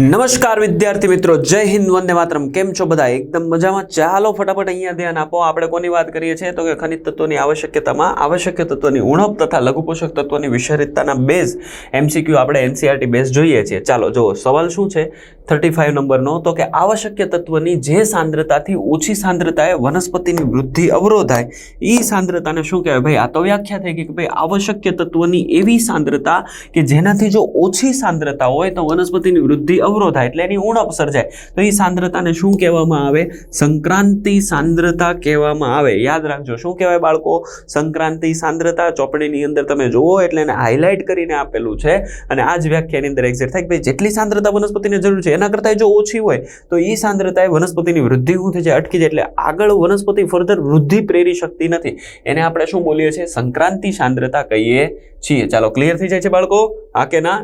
નમસ્કાર વિદ્યાર્થી મિત્રો, જય હિન્દ, વંદે માતરમ. કેમ છો બધા? એકદમ મજામાં? ચાલો ફટાફટ અહીંયા ધ્યાન આપો. આપણે કોની વાત કરીએ છીએ? તો કે ખનિજ તત્વોની આવશ્યકતામાં આવશ્યક તત્વોની ઉણપ તથા લઘુ પોષક તત્વોની વિશરિતતાના બેઝ એમસીક્યુ આપણે એનસીઆરટી બેઝ જોઈએ છીએ. ચાલો જો સવાલ શું છે? થર્ટી ફાઇવ નંબરનો. તો કે આવશ્યક તત્વની જે સાંદ્રતાથી ઓછી સાંદ્રતાએ વનસ્પતિની વૃદ્ધિ અવરોધાય એ સાંદ્રતાને શું કહેવાય? ભાઈ, આ તો વ્યાખ્યા થઈ ગઈ કે ભાઈ, આવશ્યક તત્વની એવી સાંદ્રતા કે જેનાથી જો ઓછી સાંદ્રતા હોય તો વનસ્પતિની વૃદ્ધિ અવરોધાય એટલે એની ઉણપ સર્જાય. તો એ સાંદ્રતાને શું કહેવામાં આવે? સંક્રાંતિ સાંદ્રતા કહેવામાં આવે. યાદ રાખજો, શું કહેવાય બાળકો? સંક્રાંતિ સાંદ્રતા ચોપડીની અંદર તમે જુઓ એટલે એને હાઇલાઇટ કરીને આપેલું છે. અને આ જ વ્યાખ્યાની અંદર એક્ઝેક્ટ થાય કે ભાઈ જેટલી સાંદ્રતા વનસ્પતિને જરૂર છે, એના કરતાં જો ઓછી હોય, તો એ સાંદ્રતાએ વનસ્પતિની વૃદ્ધિ શું થઈ જાય અટકી જાય એટલે આગળ વનસ્પતિ ફર્ધર વૃદ્ધિ પ્રેરી શકતી નથી. એને આપણે શું બોલીએ છીએ? સંક્રાંતિ સાંદ્રતા કહીએ છીએ. ચાલો ક્લિયર થઈ જાય છે બાળકો? આ કે ના?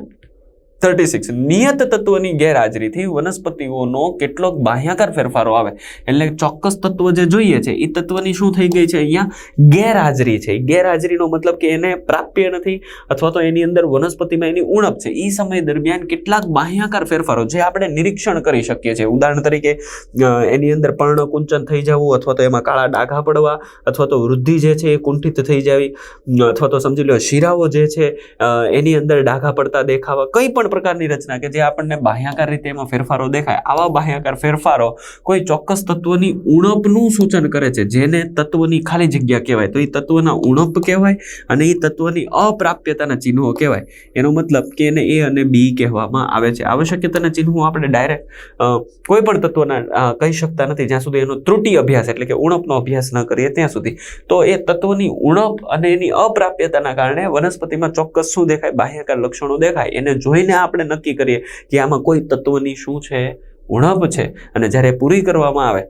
Thirty six. નિયત તત્વની ગેરહાજરીથી વનસ્પતિઓનો કેટલોક બાહ્યાકાર ફેરફારો આવે. એટલે ચોક્કસ તત્વ જે જોઈએ છે એ તત્વની શું થઈ ગઈ છે અહીંયા? ગેરહાજરી છે. ગેરહાજરીનો મતલબ કે એને પ્રાપ્ય નથી અથવા તો એની અંદર વનસ્પતિમાં એની ઉણપ છે. એ સમય દરમિયાન કેટલાક બાહ્યાકાર ફેરફારો જે આપણે નિરીક્ષણ કરી શકીએ છીએ. ઉદાહરણ તરીકે એની અંદર પર્ણકુંચન થઈ જવું અથવા તો એમાં કાળા ડાઘા પડવા અથવા તો વૃદ્ધિ જે છે એ કુંઠિત થઈ જવી અથવા તો સમજી લો શિરાઓ જે છે એની અંદર ડાઘા પડતા દેખાવા કંઈ પણ પ્રકારની રચના કે જે આપણને બાહ્યાકાર રીતે એમાં ફેરફારો દેખાય. આવા બાહ્યાકાર ફેરફારો કોઈ ચોક્કસ તત્વની ઉણપનું સૂચન કરે છે, જેને તત્વની ખાલી જગ્યા કહેવાય. તો એ તત્વના ઉણપ કહેવાય અને એ તત્વની અપ્રાપ્યતાના ચિહ્નો કહેવાય. એનો મતલબ કે એને એ અને બી કહેવામાં આવે છે. આવશ્યકતાના ચિહ્નો આપણે ડાયરેક્ટ કોઈ પણ તત્વના કહી શકતા નથી. જ્યાં સુધી એનો ત્રુટિ અભ્યાસ એટલે કે ઉણપનો અભ્યાસ ન કરીએ ત્યાં સુધી. તો એ તત્વની ઉણપ અને એની અપ્રાપ્યતાના કારણે વનસ્પતિમાં ચોક્કસ શું દેખાય? બાહ્યાકાર લક્ષણો દેખાય. એને જોઈને આપણે નક્કી કરીએ કે આમાં કોઈ તત્વની શું છે, ઉણપ છે અને જ્યારે પૂરી કરવામાં આવે,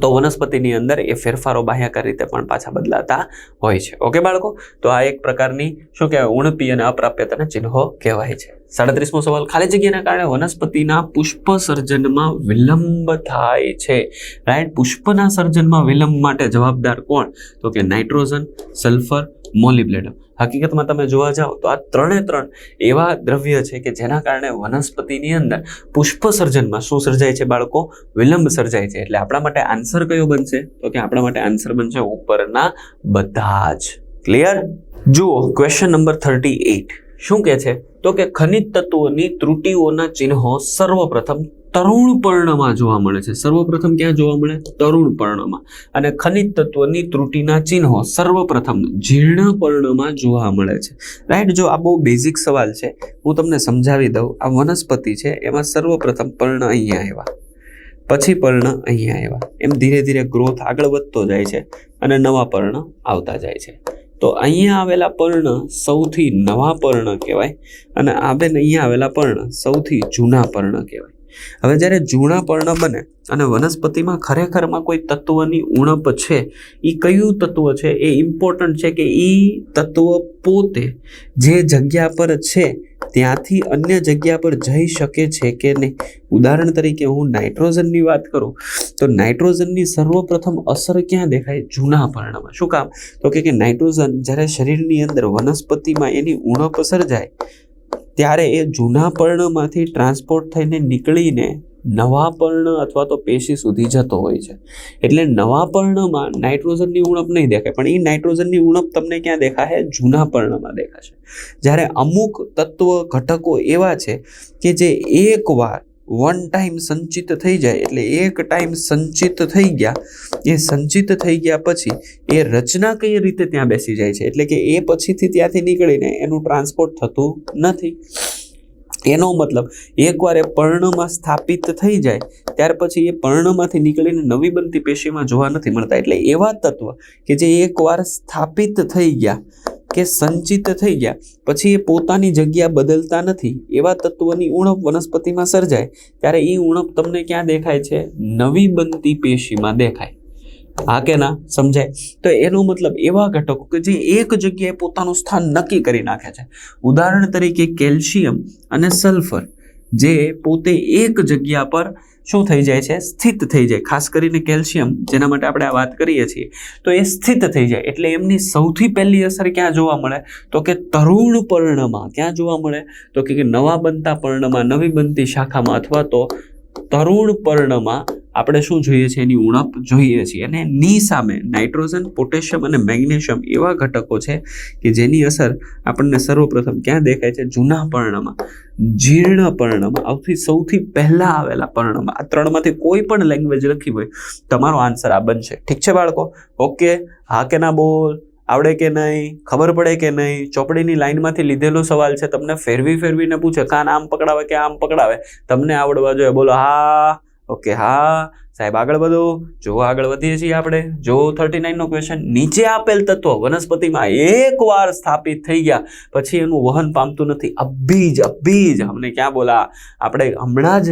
તો વનસ્પતિની અંદર એ ફેરફારો બાહ્યાકાર રીતે પણ પાછા બદલાતા હોય છે. ઓકે બાળકો? તો આ એક પ્રકારની, શું કહેવાય, ઉણપી અને અપ્રાપ્યતાના ચિહ્નો કહેવાય છે. સાડત્રીસમો સવાલ, ખાલી જગ્યાના કારણે વનસ્પતિના પુષ્પ સર્જનમાં વિલંબ થાય છે. રાઈટ, પુષ્પના સર્જનમાં વિલંબ માટે જવાબદાર કોણ? તો કે નાઇટ્રોજન, સલ્ફર મોલિબ્લેડમ હકીકતમાં તમે જોવા જાઓ તો આ ત્રણે ત્રણ એવા દ્રવ્ય છે કે જેના કારણે વનસ્પતિની અંદર પુષ્પ સર્જનમાં શું સર્જાય છે બાળકો? વિલંબ સર્જાય છે. એટલે આપણા માટે આન્સર કયો બનશે? તો કે આપણા માટે આન્સર બનશે ઉપરના બધા જ. ક્લિયર? જુઓ ક્વેશ્ચન નંબર થર્ટી એઇટ શું કહે છે? તો કે ખનિજ તત્વોની ત્રુટિઓના ચિહ્નો સર્વપ્રથમ તરુણ પર્ણમાં જોવા મળે છે. સર્વપ્રથમ ક્યાં જોવા મળે? તરુણ પર્ણમાં. અને ખનિજ તત્વની ત્રુટિના ચિહ્નો સર્વપ્રથમ જીર્ણ પર્ણમાં જોવા મળે છે. રાઈટ, જો આ બહુ બેઝિક સવાલ છે, હું તમને સમજાવી દઉં. આ વનસ્પતિ છે, એમાં સર્વપ્રથમ પર્ણ અહીંયા આવ્યા. પછી પર્ણ અહીંયા આવ્યા. એમ ધીરે ધીરે ગ્રોથ આગળ વધતો જાય છે અને નવા પર્ણ આવતા જાય છે. તો અહીંયા આવેલા પર્ણ સૌથી નવા પર્ણ કહેવાય અને આ બેન અહીંયા આવેલા પર્ણ સૌથી જૂના પર્ણ કહેવાય. હવે જ્યારે જૂના પર્ણ બને અને વનસ્પતિમાં ખરેખરમાં કોઈ તત્વની ઉણપ છે એ કયું તત્વ છે? એ ઇમ્પોર્ટન્ટ છે કે એ તત્વ પોતે જે જગ્યા પર છે ત્યાંથી અન્ય જગ્યા પર જઈ શકે છે કે નહીં? ઉદાહરણ તરીકે હું નાઇટ્રોજનની વાત કરું, તો નાઇટ્રોજનની સર્વપ્રથમ અસર ક્યાં દેખાય? જૂના પર્ણમાં શું કામ? તો કે નાઇટ્રોજન જ્યારે શરીરની અંદર વનસ્પતિમાં એની ઉણપ અસર જાય ત્યારે એ જૂના પર્ણમાંથી ટ્રાન્સપોર્ટ થઈને નીકળીને નવા પર્ણ અથવા તો પેશી સુધી જતો હોય છે. એટલે નવાપર્ણમાં નાઇટ્રોજનની ઉણપ નહીં દેખાય, પણ એ નાઇટ્રોજનની ઉણપ તમને ક્યાં દેખાશે? જૂના પર્ણમાં દેખાશે. જ્યારે અમુક તત્વ ઘટકો એવા છે કે જે એકવાર વન ટાઈમ સંચિત થઈ જાય, એટલે એક ટાઈમ સંચિત થઈ ગયા, એ સંચિત થઈ ગયા પછી એ રચના કઈ રીતે ત્યાં બેસી જાય છે? એટલે કે એ પછીથી ત્યાંથી નીકળીને એનું ટ્રાન્સપોર્ટ થતું નથી. એનો મતલબ, એકવાર એ પર્ણમાં સ્થાપિત થઈ જાય, ત્યાર પછી એ પર્ણમાંથી નીકળીને નવી બનતી પેશીમાં જોવા નથી મળતા. એટલે એવા તત્વ કે જે એકવાર સ્થાપિત થઈ ગયા કે સંચિત થઈ ગયા, પછી એ પોતાની જગ્યા બદલતા નથી, એવા તત્વની ઉણપ વનસ્પતિમાં સર્જાય, ત્યારે એ ઉણપ તમને ક્યાં દેખાય છે? નવી બનતી પેશીમાં દેખાય. હા કે ના? સમજાય? તો એનો મતલબ એવા ઘટકો કે જે એક જગ્યાએ પોતાનું સ્થાન નક્કી કરી નાખે છે. ઉદાહરણ તરીકે કેલ્શિયમ અને સલ્ફર, જે પોતે એક જગ્યા પર શું થઈ જાય છે? સ્થિત થઈ જાય. ખાસ કરીને કેલ્શિયમ, જેના માટે આપણે આ વાત કરીએ છીએ. તો એ સ્થિત થઈ જાય. એટલે એમની સૌથી પહેલી અસર ક્યાં જોવા મળે? તો કે તરુણ પર્ણમાં. ક્યાં જોવા મળે? તો કે નવા બનતા પર્ણમાં, નવી બનતી શાખામાં અથવા તો તરુણ પર્ણમાં આપણે શું જોઈએ છીએ એની ઉણપ જોઈએ છીએ. અને ની સામે નાઇટ્રોજન, પોટેશિયમ અને મેગ્નેશિયમ એવા ઘટકો છે કે જેની અસર આપણને સર્વપ્રથમ ક્યાં દેખાય છે? જૂના પર્ણમાં. જીર્ણ પર્ણમાં. સૌથી સૌથી પહેલાં આવેલા પર્ણમાં. આ ત્રણમાંથી કોઈ પણ લેંગ્વેજ લખી હોય, તમારો આન્સર આ બનશે. ઠીક છે બાળકો? ઓકે. હા કે ના બોલ? આવડે કે નહીં? ખબર પડે કે નહીં? ચોપડીની લાઈનમાંથી લીધેલો સવાલ છે. તમને ફેરવી ફેરવીને પૂછે, કાન આમ પકડાવે કે આમ પકડાવે? તમને આવડવા જોઈએ. બોલો, હા. ઓકે, હા, સાહેબ આગળ વધો. જો આગળ વધીએ છીએ આપણે, જો થર્ટી નાઇનનો ક્વેશ્ચન નીચે આપેલ તત્વો વનસ્પતિમાં એકવાર સ્થાપિત થઈ ગયા, પછી એનું વહન પામતું નથી. અભીજ અભીજ, અમને ક્યાં બોલા? આપણે હમણાં જ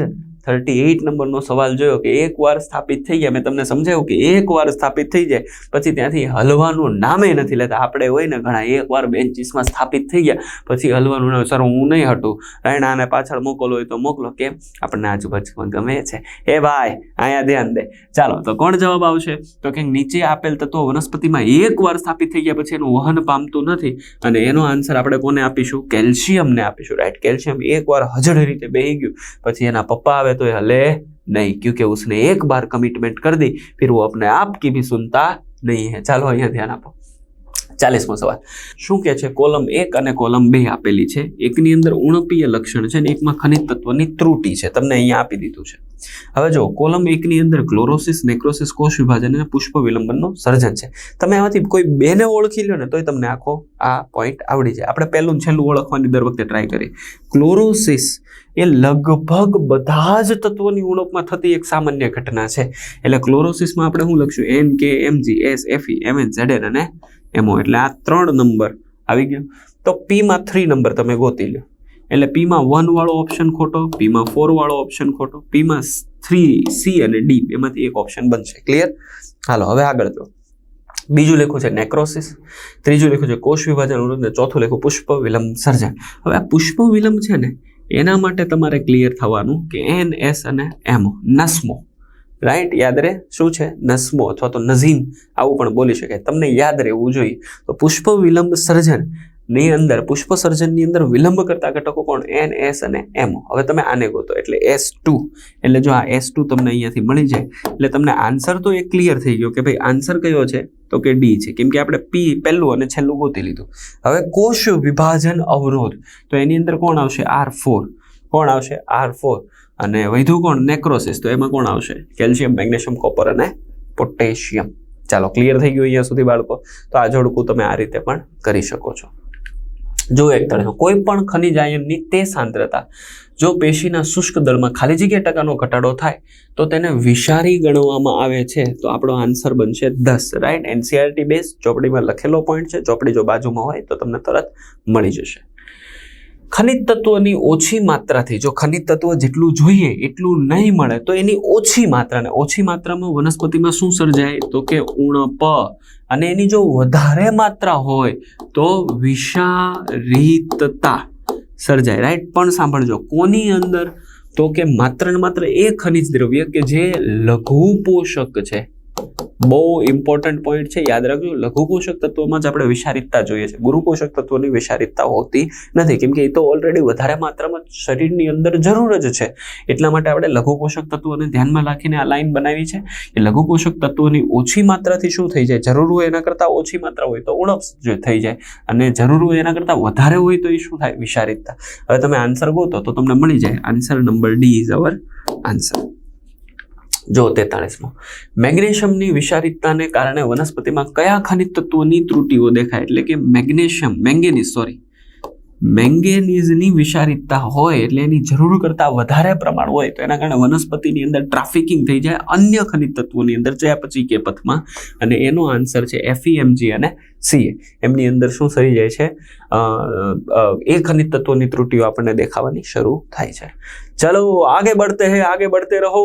થર્ટી એઇટ નંબરનો સવાલ જોયો કે એકવાર સ્થાપિત થઈ ગયા. મેં તમને સમજાવ્યું કે એકવાર સ્થાપિત થઈ જાય, પછી ત્યાંથી હલવાનું નામે નથી લેતા. આપણે હોય ને ઘણા એકવાર બેન્ચીસમાં સ્થાપિત થઈ ગયા, પછી હલવાનું નામ. સર, હું નહીં હટું. રાયણાને પાછળ મોકલો હોય તો મોકલો. કેમ? આપણને આજુબાજુમાં ગમે છે. એ ભાઈ, અહીંયા ધ્યાન દે. ચાલો, તો કોણ જવાબ આવશે? તો કે નીચે આપેલ તત્વો વનસ્પતિમાં એકવાર સ્થાપિત થઈ ગયા, પછી એનું વહન પામતું નથી. અને એનો આન્સર આપણે કોને આપીશું? કેલ્શિયમને આપીશું. રાઈટ કેલ્શિયમ એકવાર હજળ રીતે બેહી ગયું, પછી એના પપ્પા આવે तो हले नहीं क्योंकि उसने एक बार कमिटमेंट कर दी फिर वो अपने आप की भी सुनता नहीं है चलो यहाँ ध्यान आपो ચાલીસમો સવાલ. શું કે છે? કોલમ એક અને કોલમ બે આપેલી છે. એકની અંદર ઉણપીય લક્ષણ છે અને એકમાં ખનિજ તત્વની ત્રુટી છે. તમને અહીંયા આપી દીધું છે. હવે જો કોલમ એકની અંદર ક્લોરોસિસ, નેક્રોસિસ, કોષ વિભાજન અને પુષ્પ વિલંબનનું સર્જન છે. તમે આમાંથી કોઈ બેને ઓળખી લો ને તોય તમને આખો આ પોઈન્ટ આવડી જાય. આપણે પહેલું છેલ્લું ઓળખવાની દર વખતે ટ્રાય કરીએ. ક્લોરોસિસ એ લગભગ બધા જ તત્વોની ઉણપમાં થતી એક સામાન્ય ઘટના છે. એટલે ક્લોરોસિસમાં આપણે શું લખશું? N K Mg S Fe M N Z અને એમઓ એટલે આ ત્રણ નંબર આવી ગયો. તો પીમાં થ્રી નંબર તમે ગોતી લો. એટલે પીમાં વન વાળો ઓપ્શન ખોટો પીમાં ફોર વાળો ઓપ્શન ખોટો પીમાં થ્રી સી અને ડી એમાંથી એક ઓપ્શન બનશે. ક્લિયર હાલો, હવે આગળ જો બીજું લખ્યું છે નેક્રોસિસ ત્રીજું લખ્યું છે કોષ વિભાજન અવરોધ. ને ચોથું લખ્યું પુષ્પ વિલંબ સર્જન. હવે આ પુષ્પ વિલંબ છે ને, એના માટે તમારે ક્લિયર થવાનું કે એન એસ અને એમો નસ્મો. રાઈટ યાદ રહે? શું છે? નસ્મો અથવા તો નઝીમ આવું પણ બોલી શકાય. તમને યાદ રહેવું જોઈએ. તો પુષ્પ વિલંબ સર્જનની અંદર, પુષ્પ સર્જનની અંદર વિલંબ કરતા ઘટકો કોણ? એન એસ અને એમ હવે તમે આને ગોતો. એટલે એસ ટુ એટલે જો આ એસ ટુ તમને અહીંયાથી મળી જાય, એટલે તમને આન્સર તો એ ક્લિયર થઈ ગયો કે ભાઈ આન્સર કયો છે? તો કે ડી છે. કેમ કે આપણે પી પહેલું અને છેલ્લું ગોતી લીધું. હવે કોષ વિભાજન અવરોધ. તો એની અંદર કોણ આવશે? આર ફોર કોણ આવશે? આર ફોર અને વૈધું કોણ? નેક્રોસિસ તો એમાં કોણ આવશે? કેલ્શિયમ મેગ્નેશિયમ કોપર અને પોટેશિયમ ચાલો ક્લિયર થઈ ગયું અહીંયા સુધી બાળકો? તો આ જોડકું તમે આ રીતે પણ કરી શકો છો. જો એક તરફ કોઈ પણ ખનિજ આયનની તે સાંદ્રતા, જો પેશીના શુષ્ક દળમાં ખાલી જગ્યા ટકાનો ઘટાડો થાય, તો તેને વિષારી ગણવામાં આવે છે. તો આપણો આન્સર બનશે દસ રાઈટ એનસીઆરટી બેઝ ચોપડીમાં લખેલો પોઈન્ટ છે. ચોપડી જો બાજુમાં હોય તો તમને તરત મળી જશે. ખનિજ તત્વોની ઓછી માત્રાથી, જો ખનિજ તત્વ જેટલું જોઈએ, એટલું નહીં મળે, તો એની ઓછી માત્રાને, ઓછી માત્રામાં વનસ્પતિમાં શું સર્જાય? તો કે ઉણપ. અને એની જો વધારે માત્રા હોય, તો વિષારીતતા સર્જાય. રાઈટ પણ સાંભળજો, કોની અંદર? તો કે માત્ર ને માત્ર એ ખનિજ દ્રવ્ય કે જે લઘુ પોષક છે. બહુ ઇમ્પોર્ટન્ટ પોઈન્ટ છે. યાદ રાખજો લઘુ પોષક તત્વોમાં જ આપણે વિષારિતતા જોઈએ છે. ગુરુ પોષક તત્વોની વિષારિતતા હોતી નથી. કેમ કે એ તો ઓલરેડી વધારે માત્રામાં શરીરની અંદર જરૂર જ છે. એટલા માટે આપણે લઘુ પોષક તત્વોને ધ્યાનમાં રાખીને આ લાઈન બનાવી છે કે લઘુ પોષક તત્વોની ઓછી માત્રાથી શું થઈ જાય? જરૂર હોય એના કરતાં ઓછી માત્રા હોય તો ઉણપ થઈ જાય. અને જરૂર હોય એના કરતાં વધારે હોય તો એ શું થાય? વિષારિતતા. હવે તમે આન્સર ગોતો તો તમને મળી જાય. Answer number D is our answer જો તેતાળીસમો. મેગ્નેશિયમની વિષારિતતાને કારણે વનસ્પતિમાં કયા ખનિજ તત્વોની ત્રુટીઓ દેખાય? એટલે કે મેગ્નેશિયમ, મેંગેનીઝ સોરી મેંગેનીઝની વિષારિતતા હોય એટલે એની જરૂર કરતાં વધારે પ્રમાણ હોય તો એના કારણે વનસ્પતિની અંદર ટ્રાફિકિંગ થઈ જાય અન્ય ખનિજ તત્વોની અંદર જયા પછી કે પથમાં. અને એનો આન્સર છે એફઈએમજી અને સીએ એમની અંદર શું થઈ જાય છે? એ ખનિજ તત્વોની ત્રુટીઓ આપણને દેખાવાની શરૂ થાય છે. ચલો, આગે બઢતે હે, આગે બઢતે રહો.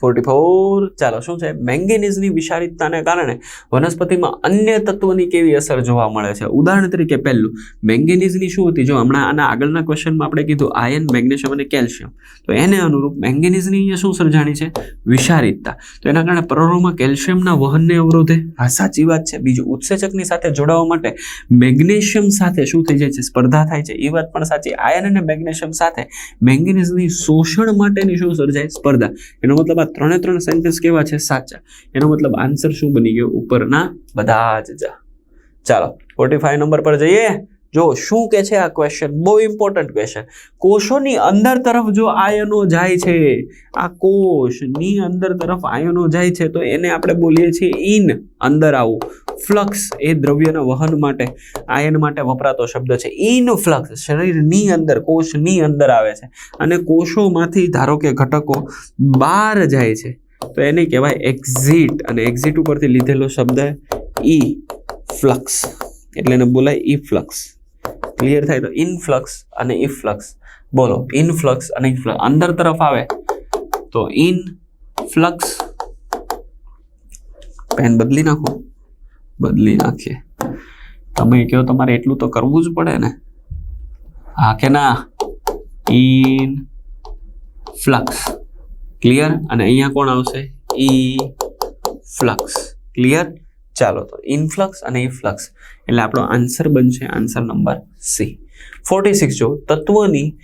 Forty four. ચાલો, શું છે? મેંગેનીઝની વિશારિતતાને કારણે વનસ્પતિમાં અન્ય તત્વોની કેવી અસર જોવા મળે છે? ઉદાહરણ તરીકે પહેલું, મેંગેનીઝની શું હતી? જો હમણાં આના આગળના ક્વેશ્ચનમાં આપણે કીધું આયન, મેગ્નેશિયમ અને કેલ્શિયમ. તો એને અનુરૂપ મેંગેનીઝની અહીંયા શું સર્જાણી છે? વિશારિતતા તો એના કારણે પ્રરોહમાં કેલ્શિયમના વહનને અવરોધે. આ સાચી વાત છે. બીજું, ઉત્સેચકની સાથે જોડાવા માટે મેગ્નેશિયમ સાથે શું થઈ જાય છે? સ્પર્ધા થાય છે. એ વાત પણ સાચી. આયન અને મેગ્નેશિયમ સાથે મેંગેનીઝની શોષણ માટેની શું સર્જાય? સ્પર્ધા. એનો મતલબ આ ત્રણે ત્રણ સેન્ટેન્સ કેવા છે? સાચા. એનો મતલબ આન્સર શું બની ગયો? ઉપરના બધા જ જા. ચાલો ફોર્ટી ફાઈવ નંબર પર જઈએ. જો, શું કે છે આ ક્વેશ્ચન બહુ ઇમ્પોર્ટન્ટ ક્વેશ્ચન કોષોની અંદર તરફ જો આયનો જાય છે, આ કોષની અંદર તરફ આયનો જાય છે, તો એને આપણે બોલીએ છીએ ઇન અંદર આવું. ફ્લક્સ એ દ્રવ્યના વહન માટે, આયન માટે વપરાતો શબ્દ છે. ઇન ફ્લક્સ શરીરની અંદર, કોષની અંદર આવે છે. અને કોષોમાંથી ધારો કે ઘટકો બહાર જાય છે, તો એને કહેવાય એક્ઝિટ. અને એક્ઝિટ ઉપરથી લીધેલો શબ્દ ઈ ફ્લક્સ એટલે એને બોલાય ઈ ફ્લક્સ ક્લિયર થાય તો ઇનફ્લક્સ અને ઇફ્લક્સ. બોલો, ઇનફ્લક્સ અને ઇફ્લક્સ. અંદર તરફ આવે તો ઇન ફ્લક્સ પેન બદલી નાખો. બદલી નાખીએ. તમે કહો તમારે એટલું તો કરવું જ પડે ને. હા કે ના? In flux. ક્લિયર? અને અહીંયા કોણ આવશે? Efflux. ક્લિયર? ચાલો તો ઇનફ્લક્સ અને ઇફ્લક્સ એટલે આપણો આન્સર બનશે answer number C. Forty six જો, તત્વની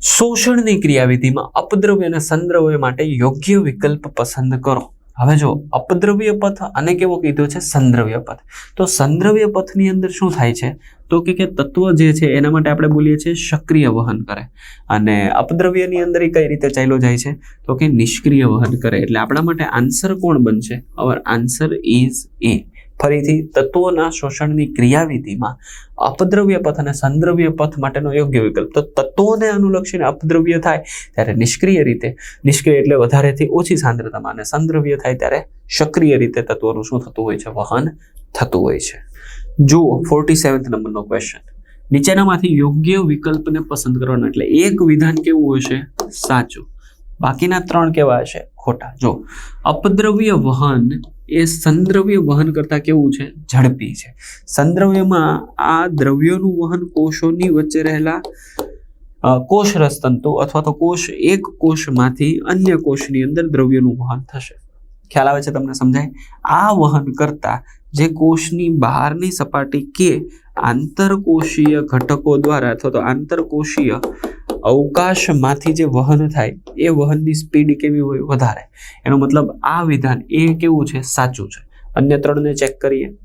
શોષણની ક્રિયાવિધિમાં અપદ્રવ્ય અને સંદ્રવ્ય માટે યોગ્ય વિકલ્પ પસંદ કરો. હવે જો અપદ્રવ્ય પથ અને કેવો કીધો છે? સંદ્રવ્ય પથ. તો સંદ્રવ્ય પથની અંદર શું થાય છે? તો કે કે તત્વ જે છે એના માટે આપણે બોલીએ છીએ સક્રિય વહન કરે. અને અપદ્રવ્યની અંદર એ કઈ રીતે ચાલ્યો જાય છે? તો કે નિષ્ક્રિય વહન કરે. એટલે આપણા માટે આન્સર કોણ બનશે? અવર આન્સર ઇઝ એ ફરીથી તત્વોના શોષણની ક્રિયાવિધિમાં અપદ્રવ્ય પથ અને સંદ્રવ્ય પથ માટેનો યોગ્ય વિકલ્પ. તો તત્વોને અનુલક્ષીને અપદ્રવ્ય થાય ત્યારે નિષ્ક્રિય રીતે, નિષ્ક્રિય એટલે વધારેથી ઓછી સાંદ્રતામાં અને સંદ્રવ્ય થાય ત્યારે સક્રિય રીતે તત્વોનું શું થતું હોય છે? વહન થતું હોય છે. જુઓ ફોર્ટી સેવન્થ નંબરનો ક્વેશ્ચન નીચેનામાંથી યોગ્ય વિકલ્પને પસંદ કરવાનો એટલે એક વિધાન કેવું હશે સાચું. બાકીના ત્રણ કેવા હશે? ખોટા. જો, અપદ્રવ્ય વહન એ સંદ્રવ્ય વહન કરતા કેવું છે? ઝડપી છે. સંદ્રવ્યમાં આ દ્રવ્યોનું વહન કોષોની વચ્ચે રહેલા કોષ રસતંતુ તંતુ અથવા તો કોષ એક કોષમાંથી અન્ય કોષની અંદર દ્રવ્યનું વહન થશે. ખ્યાલ આવે છે તમને સમજાય? આ વહન કરતા જે કોષની બહારની સપાટી કે આંતરકોષીય ઘટકો દ્વારા અથવા તો આંતરકોષીય અવકાશમાંથી જે વહન થાય, એ વહનની સ્પીડ કેવી હોય વધારે. એનો મતલબ આ વિધાન એ કેવું છે? સાચું છે. અન્ય ત્રણને ચેક કરીએ.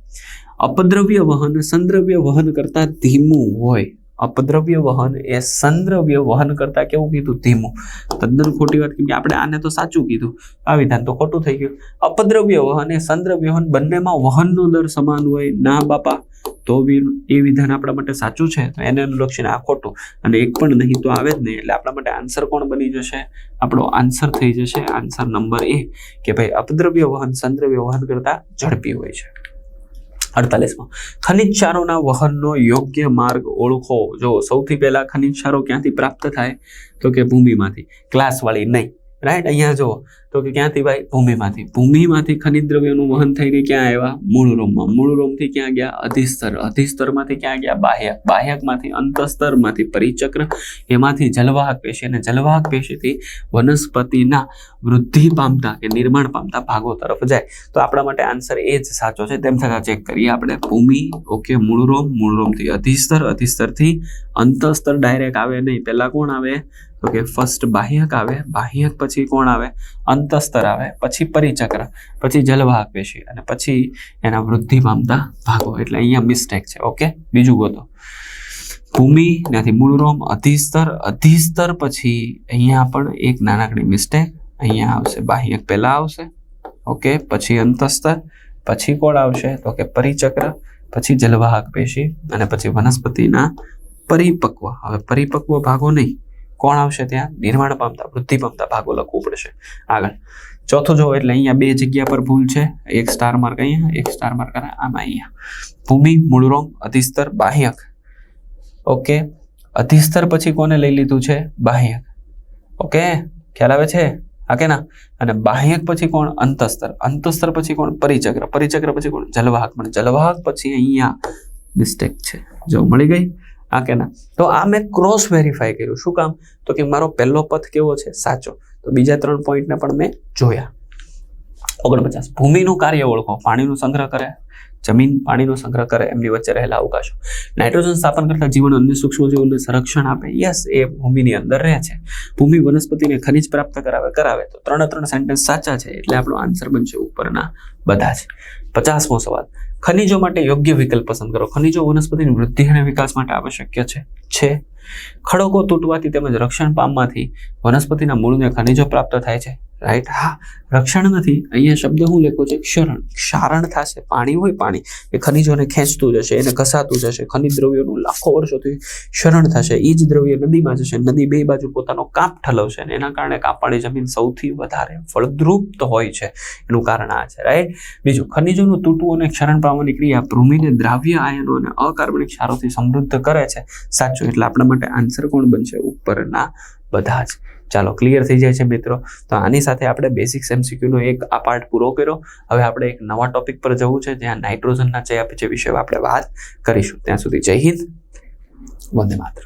અપદ્રવ્ય વહન, સંદ્રવ્ય વહન કરતાં ધીમું હોય. અપદ્રવ્ય વહન એ સંદ્રવ્ય વહન કરતા કેવું કીધું? ધીમું. તદ્દન ખોટી વાત કે આપણે આને તો સાચું કીધું. આ વિધાન તો ખોટું થઈ ગયું. અપદ્રવ્ય વહન એ સંદ્રવ્ય વહન બંનેમાં વહનનો દર સમાન હોય. ના બાપા તો બી એ વિધાન આપણા માટે સાચું છે? તો એને અનુલક્ષીને આ ખોટું. અને એક પણ નહીં તો આવે જ નહીં. એટલે આપણા માટે આન્સર કોણ બની જશે? આપણો આન્સર થઈ જશે આન્સર નંબર એ. કે ભાઈ અપદ્રવ્ય વહન, સંદ્રવ્ય વહન કરતા ઝડપી હોય છે. અડતાલીસમાં. ખનિજ ક્ષારોના વહનનો યોગ્ય માર્ગ ઓળખો. જો સૌથી પહેલા ખનિજ ક્ષારો ક્યાંથી પ્રાપ્ત થાય? તો કે ભૂમિમાંથી. ક્લાસવાળી નહીં. રાઈટ અહીંયા જો તો કે ક્યાંથી ભાઈ? ભૂમિમાંથી. ભૂમિમાંથી ખનિજ દ્રવ્યોનું વહન થઈને ક્યાં આવ્યા? મૂળ રોમમાં. મૂળ રોમથી ક્યાં ગયા? અધિસ્તર અધિસ્તરમાંથી ક્યાં ગયા? બાહ્યક. બાહ્યકમાંથી અંતસ્તરમાંથી પરિચક્ર. એમાંથી જલવાહક પેશી અને જલવાહક પેશીથી વનસ્પતિના વૃદ્ધિ પામતા કે નિર્માણ પામતા ભાગો તરફ જાય. તો આપણા માટે આન્સર એ જ સાચો છે. તેમ છતાં ચેક કરીએ આપણે. ભૂમિ ઓકે મૂળરોમ મૂળરોમથી અધિસ્તર અધિસ્તરથી અંતસ્તર ડાયરેક્ટ આવે નહીં. પહેલાં કોણ આવે? તો કે ફર્સ્ટ બાહ્યક આવે, બાહ્યક પછી કોણ આવે? અંતસ્તર આવે, પછી પરિચક્ર, પછી જલવાહક પેશી અને પછી એના વૃદ્ધિ પામતા ભાગો. એટલે અહીંયા મિસ્ટેક છે. ઓકે બીજું ગોતો. ભૂમિ, ત્યાંથી મૂળરોમ, અધિસ્તર અધિસ્તર પછી અહીંયા પણ એક નાનકડી મિસ્ટેક અહીંયા આવશે. બાહ્યક પહેલા આવશે. ઓકે પછી અંતસ્તર, પછી કોણ આવશે? તો કે પરિચક્ર, પછી જલવાહક પેશી અને પછી વનસ્પતિના પરિપક્વ. હવે પરિપક્વ ભાગો નહીં. કોણ આવશે ત્યાં? નિર્માણ પામતા, વૃદ્ધિ પામતા ભાગો લખવું પડશે. આગળ. ચોથો જો એટલે અહીંયા બે જગ્યા પર ભૂલ છે. એક સ્ટાર માર્ક અહીંયા, એક સ્ટાર માર્ક આમાં અહીંયા. ભૂમિ, મૂળરોમ, અધિસ્તર, બાહ્યક. ઓકે. અધિસ્તર પછી કોને લઈ લીધું છે? બાહ્યક. ઓકે. ખ્યાલ આવે છે? હા કે ના? અને બાહ્યક પછી કોણ? અંતસ્તર. અંતસ્તર પછી કોણ? પરિચક્ર. પરિચક્ર પછી કોણ? જલવાહક. પણ જલવાહક પછી અહીંયા મિસ્ટેક છે. જો મળી ગઈ હા કે ના? તો આ મેં ક્રોસ વેરીફાઈ કર્યું. શું કામ? તો કે મારો પહેલો પથ કેવો છે? સાચો. તો બીજા ત્રણ પોઈન્ટને પણ મેં જોયા. ઓગણપચાસ. ભૂમિનું કાર્ય ઓળખો. પાણીનો સંગ્રહ કરે. જમીન પાણીનો સંગ્રહ કરે, એમની વચ્ચે રહેલા અવકાશો. નાઇટ્રોજન સ્થાપન કરતા જીવન અન્ય સૂક્ષ્મ જીવોને સંરક્ષણ આપે, યસ, એ ભૂમિની અંદર રહે છે. ભૂમિ વનસ્પતિને ખનિજ પ્રાપ્ત કરાવે કરાવે. તો ત્રણે ત્રણ સેન્ટેન્સ સાચા છે, એટલે આપણો આન્સર બનશે ઉપરના બધા જ. પચાસમો સવાલ. ખનિજો માટે યોગ્ય વિકલ્પ પસંદ કરો. ખનિજો વનસ્પતિની વૃદ્ધિ અને વિકાસ માટે આવશ્યક છે. છે ખડકો તૂટવાથી તેમજ રક્ષણ પામવાથી વનસ્પતિના મૂળને ખનિજો પ્રાપ્ત થાય છે. રાઈટ હા, રક્ષણ નથી. અહીંયા શબ્દ હું લખો છે? ક્ષરણ. ક્ષારણ થશે. પાણી હોય પાણી. એ ખનિજોને ખેંચતું જશે, એને ઘસાતું જશે. ખનિજ દ્રવ્યોનું લાખો વર્ષોથી ક્ષરણ થશે. એ જ દ્રવ્ય નદીમાં જશે. નદી બે બાજુ પોતાનો કાપ ઠલવશે અને એના કારણે કાપાણી જમીન સૌથી વધારે ફળદ્રુપ હોય છે. એનું કારણ આ છે. રાઈટ બીજું, ખનિજોનું તૂટવું અને ક્ષરણ પામવાની ક્રિયા ભૂમિને દ્રાવ્ય આયનો અને અકાર્બનિક ક્ષારોથી સમૃદ્ધ કરે છે. સાચું. એટલે આપણા માટે આન્સર કોણ બનશે? ઉપરના બધા જ. ચાલો ક્લિયર થઈ જાય છે મિત્રો. તો આની સાથે આપણે બેસિક્સ એમસીક્યુનો એક આ પાર્ટ પૂરો કર્યો. હવે આપણે એક નવા ટોપિક પર જવું છે, જ્યાં નાઇટ્રોજનના ચયાપચય વિશે આપણે વાત કરીશું. ત્યાં સુધી જય હિન્દ. વંદે માત્ર